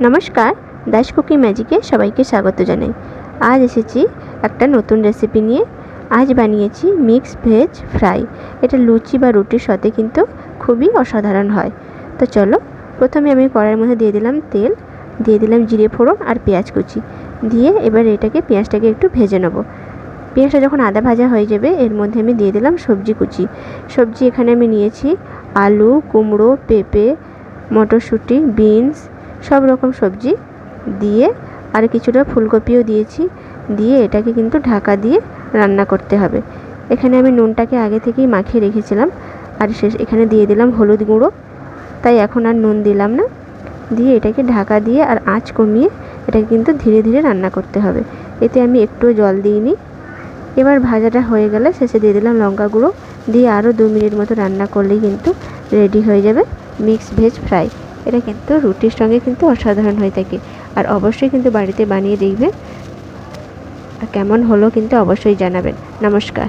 নমস্কার, দাস কুকি ম্যাজিকে সবাইকে স্বাগত জানাই। আজ এসেছি একটা নতুন রেসিপি নিয়ে। আজ বানিয়েছি মিক্স ভেজ ফ্রাই এটা লুচি বা রুটির সাথে কিন্তু খুবই অসাধারণ হয়। তো চলো, প্রথমে আমি কড়াইয়ের মধ্যে দিয়ে দিলাম তেল, দিয়ে দিলাম জিরে ফোড়ন আর পেঁয়াজ কুচি। দিয়ে এবার এটাকে, পেঁয়াজটাকে একটু ভেজে নেব। পেঁয়াজটা যখন আদা ভাজা হয়ে যাবে, এর মধ্যে আমি দিয়ে দিলাম সবজি কুচি। সবজি এখানে আমি নিয়েছি আলু, কুমড়ো, পেঁপে, মটরশুঁটি, বিনস সব রকম সবজি দিয়ে আর কিছুটা ফুলকপিও দিয়েছি। দিয়ে এটাকে কিন্তু ঢাকা দিয়ে রান্না করতে হবে। এখানে আমি নুনটাকে আগে থেকেই মাখিয়ে রেখেছিলাম। আর শেষ এখানে দিয়ে দিলাম হলুদ গুঁড়ো। তাই এখন আর নুন দিলাম না। দিয়ে এটাকে ঢাকা দিয়ে আর আঁচ কমিয়ে এটাকে কিন্তু ধীরে ধীরে রান্না করতে হবে। এতে আমি একটুও জল দিইনি। এবার ভাজাটা হয়ে গেলে শেষে দিয়ে দিলাম লঙ্কা গুঁড়ো। দিয়ে আরও দু মিনিট মতো রান্না করলেই কিন্তু রেডি হয়ে যাবে মিক্স ভেজ ফ্রাই। এটা কিন্তু রুটির সঙ্গে কিন্তু অসাধারণ হয়ে থাকে। আর অবশ্যই কিন্তু বাড়িতে বানিয়ে দেখবেন। আর কেমন হলো কিন্তু অবশ্যই জানাবেন। নমস্কার।